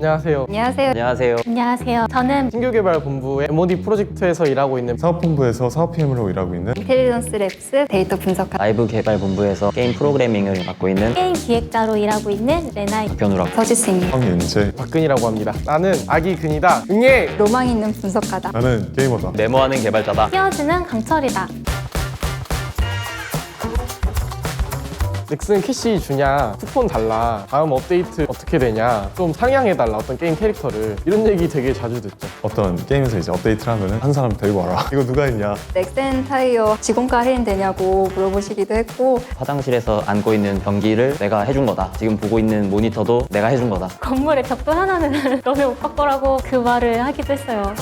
안녕하세요. 안녕하세요. 안녕하세요. 안녕하세요. 저는 신규개발본부의 MOD 프로젝트에서 일하고 있는 사업본부에서 사업 PM으로 일하고 있는 인텔리전스 랩스 데이터 분석가 라이브 개발 본부에서 게임 프로그래밍을 맡고 있는 게임 기획자로 일하고 있는 레나입니다. 변우라고. 서지스입니다. 황윤재 박근이라고 합니다. 나는 아기 근이다. 응애! 로망 있는 분석가다. 나는 게이머다 메모하는 개발자다. 끼어주는 강철이다. 넥슨 캐시 주냐? 쿠폰 달라. 다음 업데이트 어떻게 되냐? 좀 상향해달라. 어떤 게임 캐릭터를. 이런 얘기 되게 자주 듣죠. 어떤 게임에서 이제 업데이트를 하면 한 사람 데리고 와라 이거 누가 했냐 넥센 타이어 직원가 할인 되냐고 물어보시기도 했고 화장실에서 안고 있는 변기를 내가 해준 거다. 지금 보고 있는 모니터도 내가 해준 거다. 건물의 벽돌 하나는 너네 오빠 거라고 그 말을 하기도 했어요.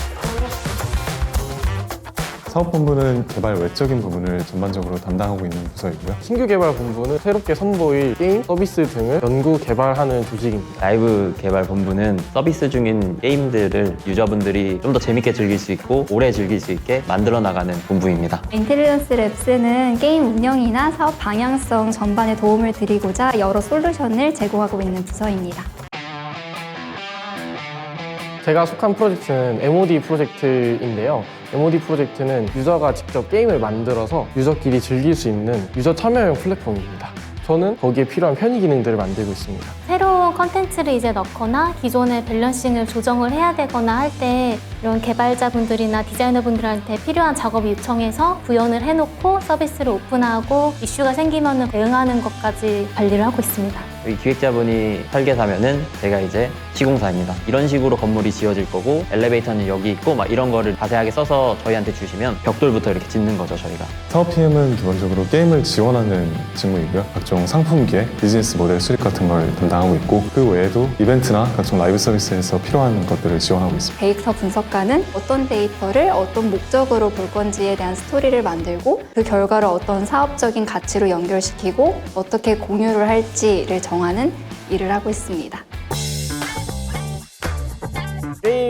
사업본부는 개발 외적인 부분을 전반적으로 담당하고 있는 부서이고요 신규 개발 본부는 새롭게 선보일 게임, 서비스 등을 연구, 개발하는 조직입니다. 라이브 개발 본부는 서비스 중인 게임들을 유저분들이 좀 더 재밌게 즐길 수 있고 오래 즐길 수 있게 만들어 나가는 본부입니다. 인텔리전스 랩스는 게임 운영이나 사업 방향성 전반에 도움을 드리고자 여러 솔루션을 제공하고 있는 부서입니다. 제가 속한 프로젝트는 MOD 프로젝트인데요. MOD 프로젝트는 유저가 직접 게임을 만들어서 유저끼리 즐길 수 있는 유저 참여형 플랫폼입니다. 저는 거기에 필요한 편의 기능들을 만들고 있습니다. 새로운 컨텐츠를 이제 넣거나 기존의 밸런싱을 조정을 해야 되거나 할 때 이런 개발자분들이나 디자이너분들한테 필요한 작업을 요청해서 구현을 해놓고 서비스를 오픈하고 이슈가 생기면 대응하는 것까지 관리를 하고 있습니다. 여기 기획자분이 설계사면은 제가 이제 시공사입니다. 이런 식으로 건물이 지어질 거고 엘리베이터는 여기 있고 막 이런 거를 자세하게 써서 저희한테 주시면 벽돌부터 이렇게 짓는 거죠 저희가. 사업 PM은 기본적으로 게임을 지원하는 직무이고요 각종 상품 기획, 비즈니스 모델 수립 같은 걸 담당하고 있고 그 외에도 이벤트나 각종 라이브 서비스에서 필요한 것들을 지원하고 있습니다 데이터 분석가는 어떤 데이터를 어떤 목적으로 볼 건지에 대한 스토리를 만들고 그 결과를 어떤 사업적인 가치로 연결시키고 어떻게 공유를 할지를 정하는 일을 하고 있습니다.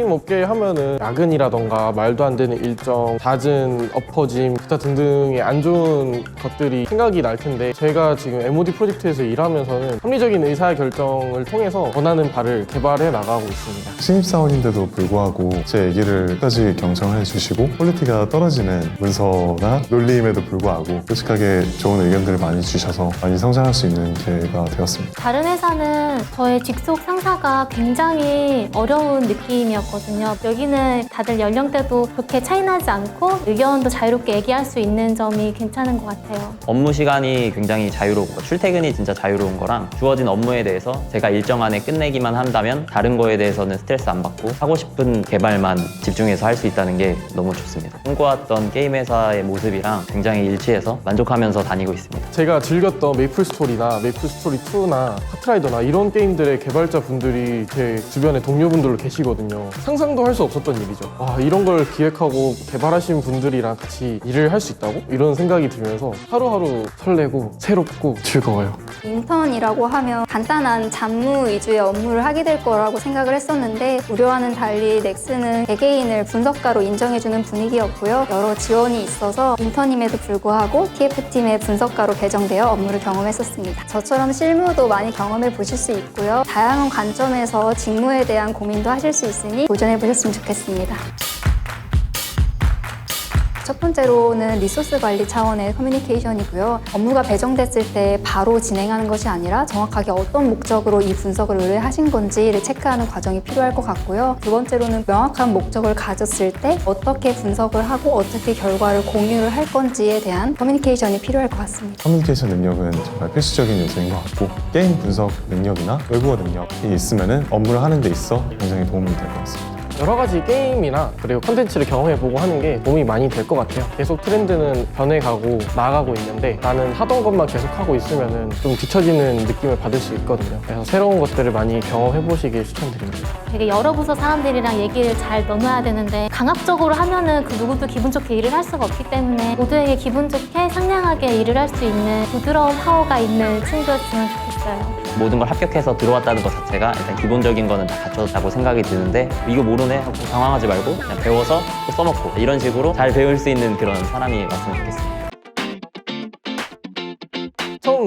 게임 업계 하면은 야근이라던가 말도 안 되는 일정, 잦은 엎어짐, 기타 등등의 안 좋은 것들이 생각이 날 텐데 제가 지금 MOD 프로젝트에서 일하면서는 합리적인 의사결정을 통해서 원하는 바를 개발해 나가고 있습니다. 신입사원인데도 불구하고 제 얘기를 끝까지 경청을 해주시고 퀄리티가 떨어지는 문서나 논리임에도 불구하고 솔직하게 좋은 의견들을 많이 주셔서 많이 성장할 수 있는 기회가 되었습니다 다른 회사는 저의 직속 상사가 굉장히 어려운 느낌이었거든요. 여기는 다들 연령대도 그렇게 차이나지 않고 의견도 자유롭게 얘기할 수 있는 점이 괜찮은 것 같아요. 업무 시간이 굉장히 자유롭고 출퇴근이 진짜 자유로운 거랑 주어진 업무에 대해서 제가 일정 안에 끝내기만 한다면 다른 거에 대해서는 스트레스 안 받고 하고 싶은 개발만 집중해서 할 수 있다는 게 너무 좋습니다. 꿈꿔왔던 게임 회사의 모습이랑 굉장히 일치해서 만족하면서 다니고 있습니다. 제가 즐겼던 메이플 스토리나 메이플 스토리 2나 카트라이더나 이런 게임들의 개발자 분들이 제 주변에 동료분들로 계시거든요. 상상도 할 수 없었던 일이죠. 와, 이런 걸 기획하고 개발하신 분들이랑 같이 일을 할 수 있다고? 이런 생각이 들면서 하루하루 설레고 새롭고 즐거워요. 인턴이라고 하면 간단한 잡무 위주의 업무를 하게 될 거라고 생각을 했었는데 우려와는 달리 넥슨은 개개인을 분석가로 인정해주는 분위기였고요. 여러 지원이 있어서 인턴임에도 불구하고 TF팀의 분석가로 배정되어 업무를 경험했었습니다. 저처럼 실무도 많이 경험해 보실 수 있고요. 다양한 관점에서 직무에 대한 고민도 하실 수 있으니 도전해 보셨으면 좋겠습니다. 첫 번째로는 리소스 관리 차원의 커뮤니케이션이고요. 업무가 배정됐을 때 바로 진행하는 것이 아니라 정확하게 어떤 목적으로 이 분석을 의뢰하신 건지를 체크하는 과정이 필요할 것 같고요. 두 번째로는 명확한 목적을 가졌을 때 어떻게 분석을 하고 어떻게 결과를 공유를 할 건지에 대한 커뮤니케이션이 필요할 것 같습니다. 커뮤니케이션 능력은 정말 필수적인 요소인 것 같고 게임 분석 능력이나 외국어 능력이 있으면 업무를 하는 데 있어 굉장히 도움이 될 것 같습니다 여러 가지 게임이나 그리고 컨텐츠를 경험해보고 하는 게 도움이 많이 될 것 같아요. 계속 트렌드는 변해가고 나아가고 있는데 나는 하던 것만 계속 하고 있으면 좀 뒤처지는 느낌을 받을 수 있거든요. 그래서 새로운 것들을 많이 경험해보시길 추천드립니다. 되게 여러 부서 사람들이랑 얘기를 잘 나눠야 되는데 강압적으로 하면은 그 누구도 기분 좋게 일을 할 수가 없기 때문에 모두에게 기분 좋게 상냥하게 일을 할 수 있는 부드러운 파워가 있는 친구였으면 좋겠어요. 모든 걸 합격해서 들어왔다는 것 자체가 일단 기본적인 거는 다 갖췄다고 생각이 드는데 이거 모르네 하고 당황하지 말고 그냥 배워서 또 써먹고 이런 식으로 잘 배울 수 있는 그런 사람이 왔으면 좋겠습니다.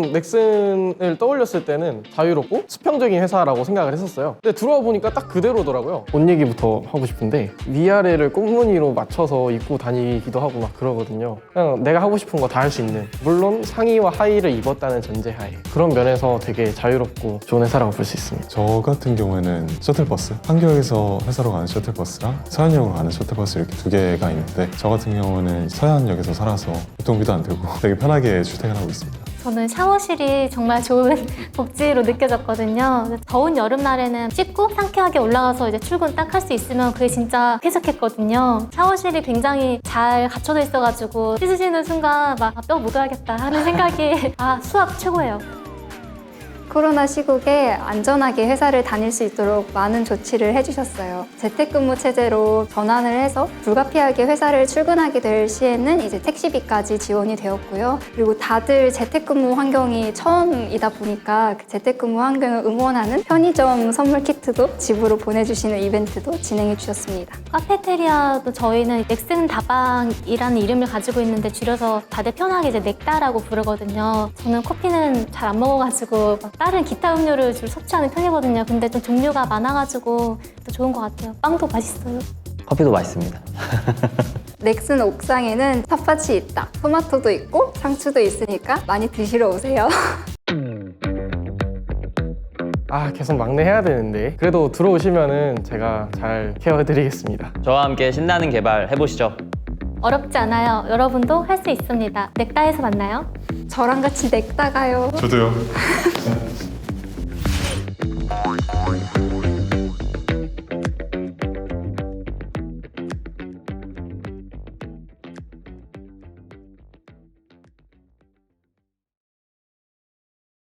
저는 넥슨을 떠올렸을 때는 자유롭고 수평적인 회사라고 생각을 했었어요. 근데 들어와 보니까 딱 그대로더라고요. 옷 얘기부터 하고 싶은데 위아래를 꽃무늬로 맞춰서 입고 다니기도 하고 막 그러거든요. 그냥 내가 하고 싶은 거 다 할 수 있는 물론 상의와 하의를 입었다는 전제하에 그런 면에서 되게 자유롭고 좋은 회사라고 볼 수 있습니다. 저 같은 경우에는 셔틀버스 한교에서 회사로 가는 셔틀버스랑 서현역으로 가는 셔틀버스 이렇게 두 개가 있는데 저 같은 경우는 서현역에서 살아서 교통비도 안 들고 되게 편하게 출퇴근하고 있습니다. 저는 샤워실이 정말 좋은 복지로 느껴졌거든요. 더운 여름날에는 씻고 상쾌하게 올라가서 이제 출근 딱 할 수 있으면 그게 진짜 쾌적했거든요. 샤워실이 굉장히 잘 갖춰져 있어가지고 씻으시는 순간 막 뼈 묻어야겠다 하는 생각이 아 수압 최고예요. 코로나 시국에 안전하게 회사를 다닐 수 있도록 많은 조치를 해주셨어요. 재택근무 체제로 전환을 해서 불가피하게 회사를 출근하게 될 시에는 이제 택시비까지 지원이 되었고요. 그리고 다들 재택근무 환경이 처음이다 보니까 그 재택근무 환경을 응원하는 편의점 선물 키트도 집으로 보내주시는 이벤트도 진행해 주셨습니다. 카페테리아도 저희는 넥슨 다방이라는 이름을 가지고 있는데 줄여서 다들 편하게 이제 넥다라고 부르거든요. 저는 커피는 잘 안 먹어가지고 막 다른 기타 음료를 주로 섭취하는 편이거든요. 근데 좀 종류가 많아가지고 또 좋은 것 같아요. 빵도 맛있어요. 커피도 맛있습니다. 넥슨 옥상에는 텃밭이 있다. 토마토도 있고 상추도 있으니까 많이 드시러 오세요. 아 계속 막내 해야 되는데 그래도 들어오시면은 제가 잘 케어해드리겠습니다. 저와 함께 신나는 개발 해보시죠. 어렵지 않아요. 여러분도 할 수 있습니다. 넥다에서 만나요. 저랑 같이 넥다 가요. 저도요.